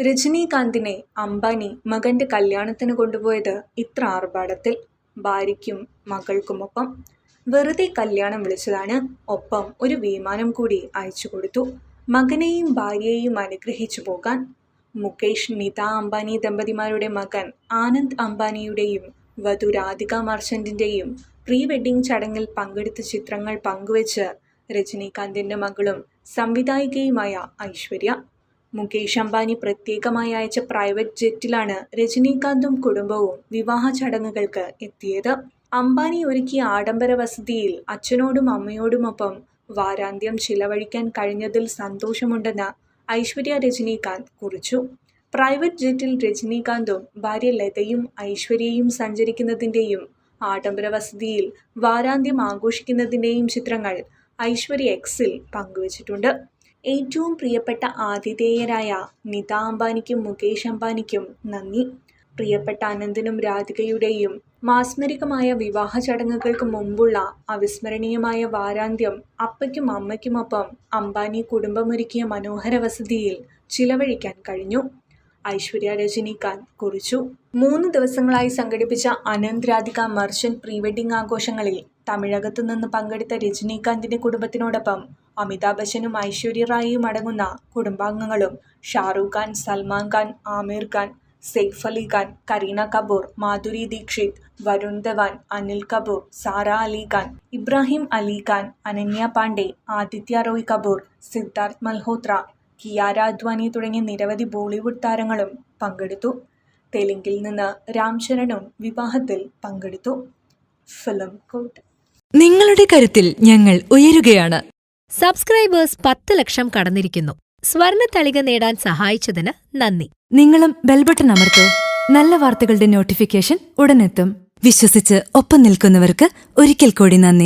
രജനീകാന്തിനെ അംബാനി മകന്റെ കല്യാണത്തിന് കൊണ്ടുപോയത് ഇത്ര ആർഭാടത്തിൽ. ഭാര്യയ്ക്കും മകൾക്കുമൊപ്പം വെറുതെ കല്യാണം വിളിച്ചതാണ്. ഒപ്പം ഒരു വിമാനം കൂടി അയച്ചു കൊടുത്തു. മകനെയും ഭാര്യയെയും അനുഗ്രഹിച്ചു പോകാൻ മുകേഷ് നിത അംബാനി ദമ്പതിമാരുടെ മകൻ ആനന്ദ് അംബാനിയുടെയും വധു രാധിക മർച്ചന്റിന്റെയും പ്രീ വെഡിംഗ് ചടങ്ങിൽ പങ്കെടുത്ത ചിത്രങ്ങൾ പങ്കുവച്ച് രജനീകാന്തിന്റെ മകളും സംവിധായികയുമായ ഐശ്വര്യ മുകേഷ് അംബാനി പ്രത്യേകമായി അയച്ച പ്രൈവറ്റ് ജെറ്റിലാണ് രജനീകാന്തും കുടുംബവും വിവാഹ ചടങ്ങുകൾക്ക് എത്തിയത്. അംബാനി ഒരുക്കിയ ആഡംബര വസതിയിൽ അച്ഛനോടും അമ്മയോടുമൊപ്പം വാരാന്ത്യം ചിലവഴിക്കാൻ കഴിഞ്ഞതിൽ സന്തോഷമുണ്ടെന്ന് ഐശ്വര്യ രജനീകാന്ത് കുറിച്ചു. പ്രൈവറ്റ് ജെറ്റിൽ രജനീകാന്തും ഭാര്യ ലതയും ഐശ്വര്യയും സഞ്ചരിക്കുന്നതിന്റെയും ആഡംബര വസതിയിൽ വാരാന്ത്യം ആഘോഷിക്കുന്നതിന്റെയും ചിത്രങ്ങൾ ഐശ്വര്യ എക്സിൽ പങ്കുവച്ചിട്ടുണ്ട്. ഏറ്റവും പ്രിയപ്പെട്ട ആതിഥേയരായ നിത അംബാനിക്കും മുകേഷ് അംബാനിക്കും നന്ദി. പ്രിയപ്പെട്ട അനന്തനും രാധികയുടെയും മാസ്മരികമായ വിവാഹ ചടങ്ങുകൾക്ക് മുമ്പുള്ള അവിസ്മരണീയമായ വാരാന്ത്യം അപ്പയ്ക്കും അമ്മയ്ക്കുമൊപ്പം അംബാനി കുടുംബമൊരുക്കിയ മനോഹര വസതിയിൽ ചിലവഴിക്കാൻ കഴിഞ്ഞു. ഐശ്വര്യ രജനീകാന്ത് കുറിച്ചു. മൂന്ന് ദിവസങ്ങളായി സംഘടിപ്പിച്ച അനന്ത്രാധിക മർച്ചന്റ് പ്രീ വെഡിംഗ് ആഘോഷങ്ങളിൽ തമിഴകത്തു നിന്ന് പങ്കെടുത്ത രജനീകാന്തിന്റെ കുടുംബത്തിനോടൊപ്പം അമിതാഭ് ബച്ചനും ഐശ്വര്യ റായിയും അടങ്ങുന്ന കുടുംബാംഗങ്ങളും ഷാറൂഖ് ഖാൻ സൽമാൻ ഖാൻ ആമിർ ഖാൻ സെയ്ഫ് അലി ഖാൻ കരീന കപൂർ മാധുരി ദീക്ഷിത് വരുൺ ധവാൻ അനിൽ കപൂർ സാറ അലി ഖാൻ ഇബ്രാഹിം അലി ഖാൻ അനന്യ പാണ്ഡെ ആദിത്യ റോയ് കപൂർ സിദ്ധാർത്ഥ് മൽഹോത്ര കിയാര അദ്വാനി തുടങ്ങിയ നിരവധി ബോളിവുഡ് താരങ്ങളും പങ്കെടുത്തു. തെലുങ്കിൽ നിന്ന് രാംചരണും വിവാഹത്തിൽ പങ്കെടുത്തു. Film court. നിങ്ങളുടെ കരുത്തിൽ ഞങ്ങൾ ഉയരുകയാണ്. സബ്സ്ക്രൈബേഴ്സ് പത്ത് ലക്ഷം കടന്നിരിക്കുന്നു. സ്വർണ തളിക നേടാൻ സഹായിച്ചതിന് നന്ദി. നിങ്ങളും ബെൽബട്ടൺ അമർത്തോ. നല്ല വാർത്തകളുടെ നോട്ടിഫിക്കേഷൻ ഉടനെത്തും. വിശ്വസിച്ച് ഒപ്പം നിൽക്കുന്നവർക്ക് ഒരിക്കൽ കൂടി നന്ദി.